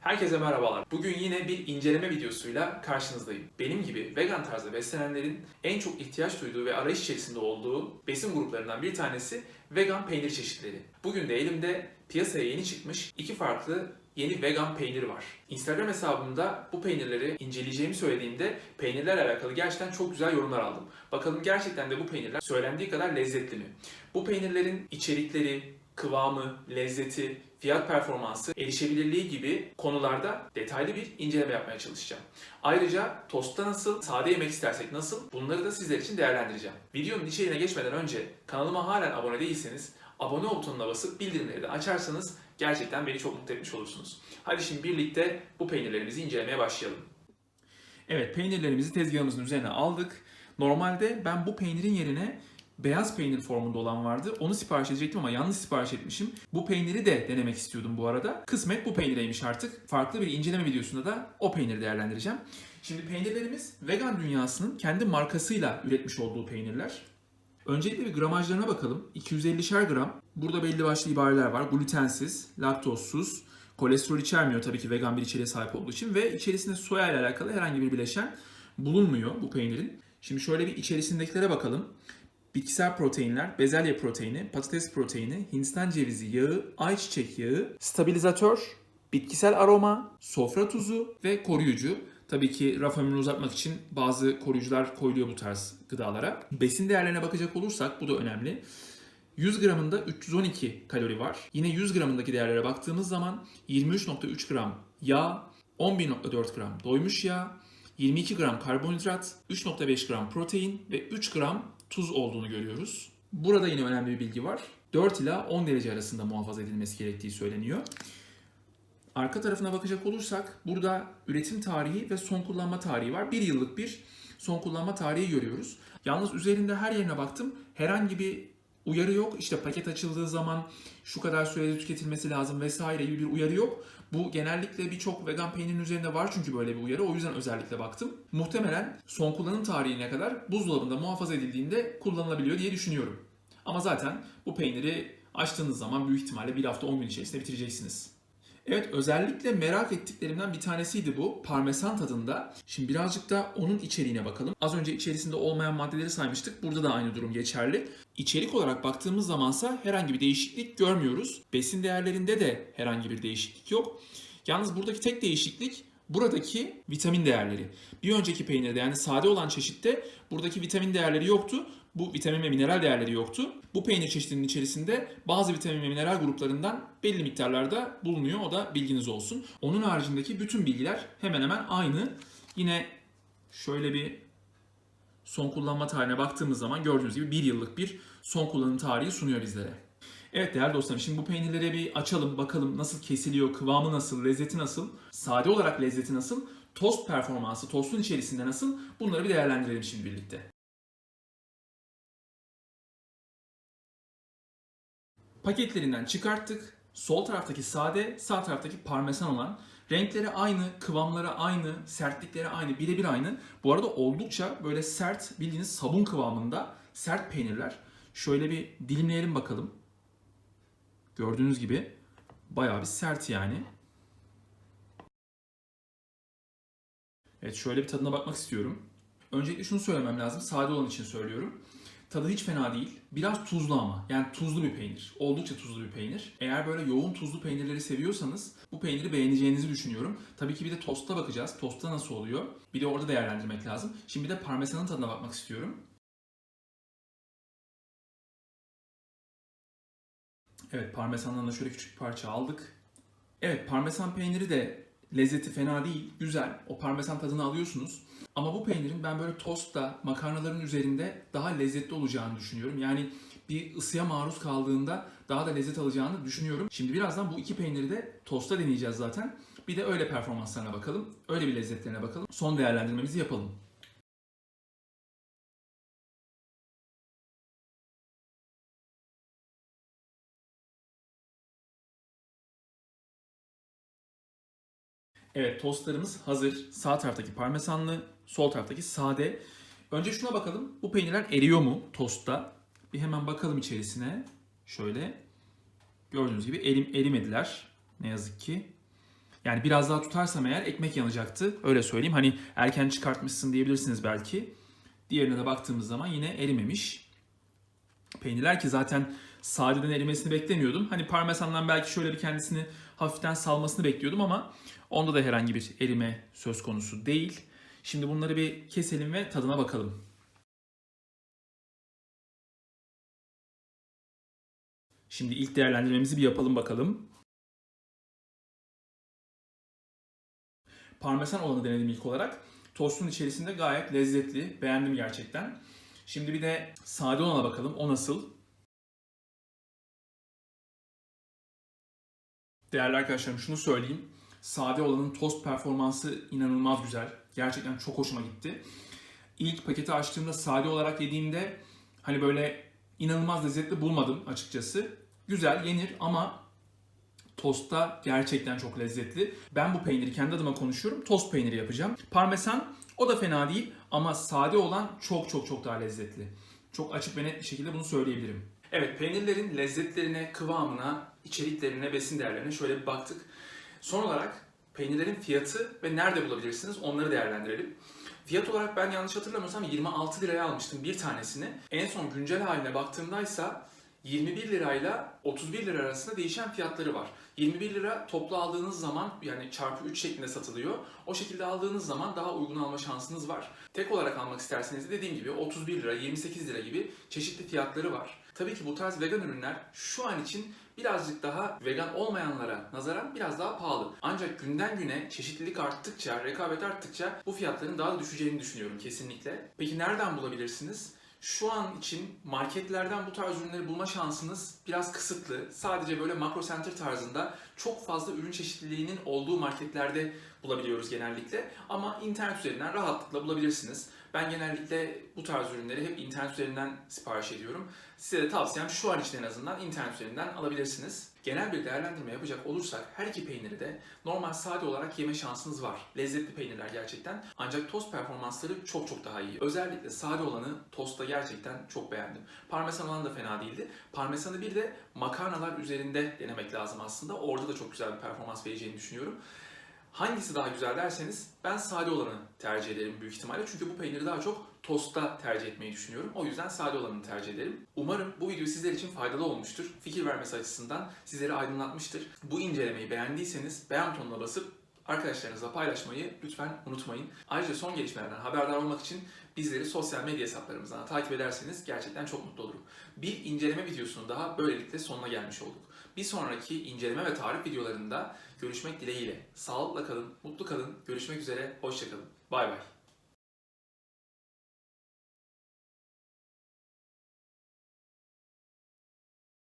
Herkese merhabalar. Bugün yine bir inceleme videosuyla karşınızdayım. Benim gibi vegan tarzda beslenenlerin en çok ihtiyaç duyduğu ve arayış içerisinde olduğu besin gruplarından bir tanesi vegan peynir çeşitleri. Bugün de elimde piyasaya yeni çıkmış iki farklı yeni vegan peynir var. Instagram hesabımda bu peynirleri inceleyeceğimi söylediğimde peynirlerle alakalı gerçekten çok güzel yorumlar aldım. Bakalım gerçekten de bu peynirler söylendiği kadar lezzetli mi? Bu peynirlerin içerikleri, kıvamı, lezzeti, fiyat performansı, erişebilirliği gibi konularda detaylı bir inceleme yapmaya çalışacağım. Ayrıca tostta nasıl, sade yemek istersek nasıl bunları da sizler için değerlendireceğim. Videonun içeriğine geçmeden önce kanalıma halen abone değilseniz abone ol butonuna basıp bildirimleri de açarsanız gerçekten beni çok mutlu etmiş olursunuz. Hadi şimdi birlikte bu peynirlerimizi incelemeye başlayalım. Evet peynirlerimizi tezgahımızın üzerine aldık. Normalde ben bu peynirin yerine beyaz peynir formunda olan vardı. Onu sipariş edecektim ama yanlış sipariş etmişim. Bu peyniri de denemek istiyordum bu arada. Kısmet bu peynireymiş artık. Farklı bir inceleme videosunda da o peyniri değerlendireceğim. Şimdi peynirlerimiz vegan dünyasının kendi markasıyla üretmiş olduğu peynirler. Öncelikle bir gramajlarına bakalım. 250'şer gram. Burada belli başlı ibareler var. Glutensiz, laktozsuz, kolesterol içermiyor tabii ki vegan bir içeriğe sahip olduğu için ve içerisinde soya ile alakalı herhangi bir bileşen bulunmuyor bu peynirin. Şimdi şöyle bir içerisindekilere bakalım. Bitkisel proteinler, bezelye proteini, patates proteini, hindistan cevizi yağı, ayçiçek yağı, stabilizatör, bitkisel aroma, sofra tuzu ve koruyucu. Tabii ki raf ömrünü uzatmak için bazı koruyucular koyuluyor bu tarz gıdalara. Besin değerlerine bakacak olursak bu da önemli. 100 gramında 312 kalori var. Yine 100 gramındaki değerlere baktığımız zaman 23.3 gram yağ, 11.4 gram doymuş yağ, 22 gram karbonhidrat, 3.5 gram protein ve 3 gram tuz olduğunu görüyoruz. Burada yine önemli bir bilgi var. 4 ila 10 derece arasında muhafaza edilmesi gerektiği söyleniyor. Arka tarafına bakacak olursak burada üretim tarihi ve son kullanma tarihi var. Bir yıllık bir son kullanma tarihi görüyoruz. Yalnız üzerinde her yerine baktım. Herhangi bir uyarı yok. İşte paket açıldığı zaman şu kadar sürede tüketilmesi lazım vesaire gibi bir uyarı yok. Bu genellikle birçok vegan peynirin üzerinde var çünkü böyle bir uyarı. O yüzden özellikle baktım. Muhtemelen son kullanım tarihine kadar buzdolabında muhafaza edildiğinde kullanılabiliyor diye düşünüyorum. Ama zaten bu peyniri açtığınız zaman büyük ihtimalle bir hafta 10 gün içerisinde bitireceksiniz. Evet özellikle merak ettiklerimden bir tanesiydi bu. Parmesan tadında. Şimdi birazcık da onun içeriğine bakalım. Az önce içerisinde olmayan maddeleri saymıştık. Burada da aynı durum geçerli. İçerik olarak baktığımız zamansa herhangi bir değişiklik görmüyoruz. Besin değerlerinde de herhangi bir değişiklik yok. Yalnız buradaki tek değişiklik buradaki vitamin değerleri. Bir önceki peynirde yani sade olan çeşitte buradaki vitamin değerleri yoktu. Bu vitamin ve mineral değerleri yoktu. Bu peynir çeşidinin içerisinde bazı vitamin ve mineral gruplarından belli miktarlarda bulunuyor. O da bilginiz olsun. Onun haricindeki bütün bilgiler hemen hemen aynı. Yine şöyle bir son kullanma tarihine baktığımız zaman gördüğünüz gibi bir yıllık bir son kullanım tarihi sunuyor bizlere. Evet değerli dostlarım şimdi bu peynirleri bir açalım bakalım nasıl kesiliyor, kıvamı nasıl, lezzeti nasıl, sade olarak lezzeti nasıl, tost performansı, tostun içerisinde nasıl bunları bir değerlendirelim şimdi birlikte. Paketlerinden çıkarttık. Sol taraftaki sade, sağ taraftaki parmesan olan renkleri aynı, kıvamları aynı, sertlikleri aynı, birebir aynı. Bu arada oldukça böyle sert, bildiğiniz sabun kıvamında sert peynirler. Şöyle bir dilimleyelim bakalım. Gördüğünüz gibi bayağı bir sert yani. Evet şöyle bir tadına bakmak istiyorum. Öncelikle şunu söylemem lazım. Sade olan için söylüyorum. Tadı hiç fena değil. Biraz tuzlu ama. Yani tuzlu bir peynir. Oldukça tuzlu bir peynir. Eğer böyle yoğun tuzlu peynirleri seviyorsanız bu peyniri beğeneceğinizi düşünüyorum. Tabii ki bir de tosta bakacağız. Tostta nasıl oluyor? Bir de orada değerlendirmek lazım. Şimdi de parmesanın tadına bakmak istiyorum. Evet parmesandan da şöyle küçük bir parça aldık. Evet parmesan peyniri de lezzeti fena değil. Güzel. O parmesan tadını alıyorsunuz. Ama bu peynirin ben böyle tostta, makarnaların üzerinde daha lezzetli olacağını düşünüyorum. Yani bir ısıya maruz kaldığında daha da lezzet alacağını düşünüyorum. Şimdi birazdan bu iki peyniri de tosta deneyeceğiz zaten. Bir de öyle performanslarına bakalım. Öyle bir lezzetlerine bakalım. Son değerlendirmemizi yapalım. Evet tostlarımız hazır. Sağ taraftaki parmesanlı, sol taraftaki sade. Önce şuna bakalım. Bu peynirler eriyor mu tostta? Bir hemen bakalım içerisine. Şöyle. Gördüğünüz gibi erim, erimediler. Ne yazık ki. Yani biraz daha tutarsam eğer ekmek yanacaktı. Öyle söyleyeyim. Hani erken çıkartmışsın diyebilirsiniz belki. Diğerine de baktığımız zaman yine erimemiş. Peynirler ki zaten sadeden erimesini beklemiyordum. Hani parmesandan belki şöyle bir kendisini hafiften salmasını bekliyordum ama onda da herhangi bir erime söz konusu değil. Şimdi bunları bir keselim ve tadına bakalım. Şimdi ilk değerlendirmemizi bir yapalım bakalım. Parmesan olanı denedim ilk olarak. Tostun içerisinde gayet lezzetli. Beğendim gerçekten. Şimdi bir de sade olana bakalım. O nasıl? Değerli arkadaşlarım şunu söyleyeyim. Sade olanın tost performansı inanılmaz güzel. Gerçekten çok hoşuma gitti. İlk paketi açtığımda sade olarak yediğimde hani böyle inanılmaz lezzetli bulmadım açıkçası. Güzel yenir ama tostta gerçekten çok lezzetli. Ben bu peyniri kendi adıma konuşuyorum. Tost peyniri yapacağım. Parmesan o da fena değil ama sade olan çok çok çok daha lezzetli. Çok açık ve net bir şekilde bunu söyleyebilirim. Evet peynirlerin lezzetlerine, kıvamına, içeriklerine, besin değerlerine şöyle bir baktık. Son olarak peynirlerin fiyatı ve nerede bulabilirsiniz onları değerlendirelim. Fiyat olarak ben yanlış hatırlamıyorsam 26 liraya almıştım bir tanesini. En son güncel haline baktığımdaysa 21 lirayla 31 lira arasında değişen fiyatları var. 21 lira toplu aldığınız zaman yani çarpı 3 şeklinde satılıyor. O şekilde aldığınız zaman daha uygun alma şansınız var. Tek olarak almak isterseniz de dediğim gibi 31 lira, 28 lira gibi çeşitli fiyatları var. Tabii ki bu tarz vegan ürünler şu an için birazcık daha vegan olmayanlara nazaran biraz daha pahalı. Ancak günden güne çeşitlilik arttıkça, rekabet arttıkça bu fiyatların daha da düşeceğini düşünüyorum kesinlikle. Peki nereden bulabilirsiniz? Şu an için marketlerden bu tarz ürünleri bulma şansınız biraz kısıtlı. Sadece böyle makro center tarzında çok fazla ürün çeşitliliğinin olduğu marketlerde bulabiliyoruz genellikle. Ama internet üzerinden rahatlıkla bulabilirsiniz. Ben genellikle bu tarz ürünleri hep internet üzerinden sipariş ediyorum. Size de tavsiyem şu an için en azından internet üzerinden alabilirsiniz. Genel bir değerlendirme yapacak olursak her iki peyniri de normal sade olarak yeme şansınız var. Lezzetli peynirler gerçekten. Ancak tost performansları çok çok daha iyi. Özellikle sade olanı tostta gerçekten çok beğendim. Parmesan olan da fena değildi. Parmesanı bir de makarnalar üzerinde denemek lazım aslında. Orada da çok güzel bir performans vereceğini düşünüyorum. Hangisi daha güzel derseniz ben sade olanı tercih ederim büyük ihtimalle. Çünkü bu peyniri daha çok tostta tercih etmeyi düşünüyorum. O yüzden sade olanı tercih ederim. Umarım bu video sizler için faydalı olmuştur. Fikir vermesi açısından sizleri aydınlatmıştır. Bu incelemeyi beğendiyseniz beğen butonuna basıp arkadaşlarınızla paylaşmayı lütfen unutmayın. Ayrıca son gelişmelerden haberdar olmak için bizleri sosyal medya hesaplarımızdan takip ederseniz gerçekten çok mutlu olurum. Bir inceleme videosunun daha böylelikle sonuna gelmiş olduk. Bir sonraki inceleme ve tarif videolarında görüşmek dileğiyle. Sağlıkla kalın, mutlu kalın. Görüşmek üzere, hoşçakalın. Bay bay.